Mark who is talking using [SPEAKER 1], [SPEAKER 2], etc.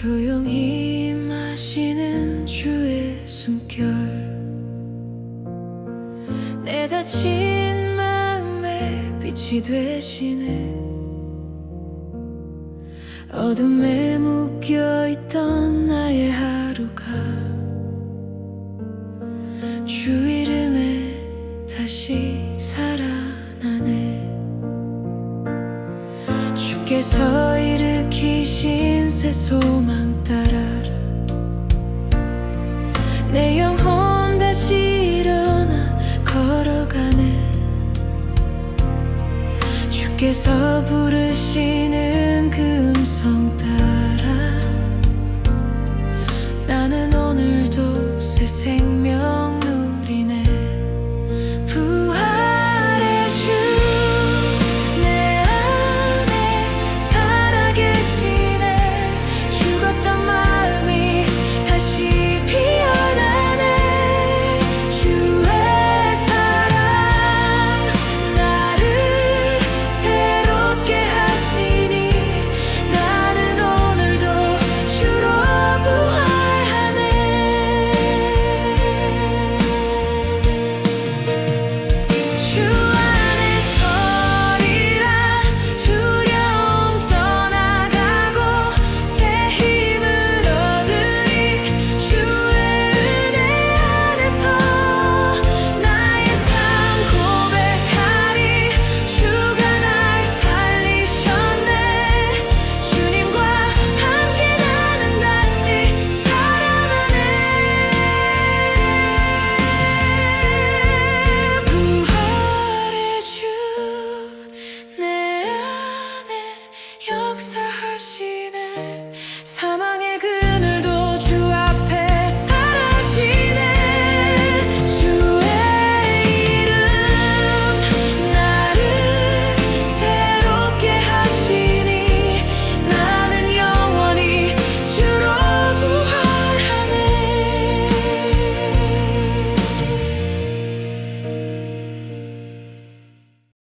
[SPEAKER 1] 조용히 마시는 주의 숨결. 내 다친 마음에 빛이 되시네. 어둠에 묶여있던 나의 하루가 주께서 일으키신 새 소망 따라라. 내 영혼 다시 일어나 걸어가네. 주께서 부르시는 그 음성 따라. 나는 오늘도 새 생명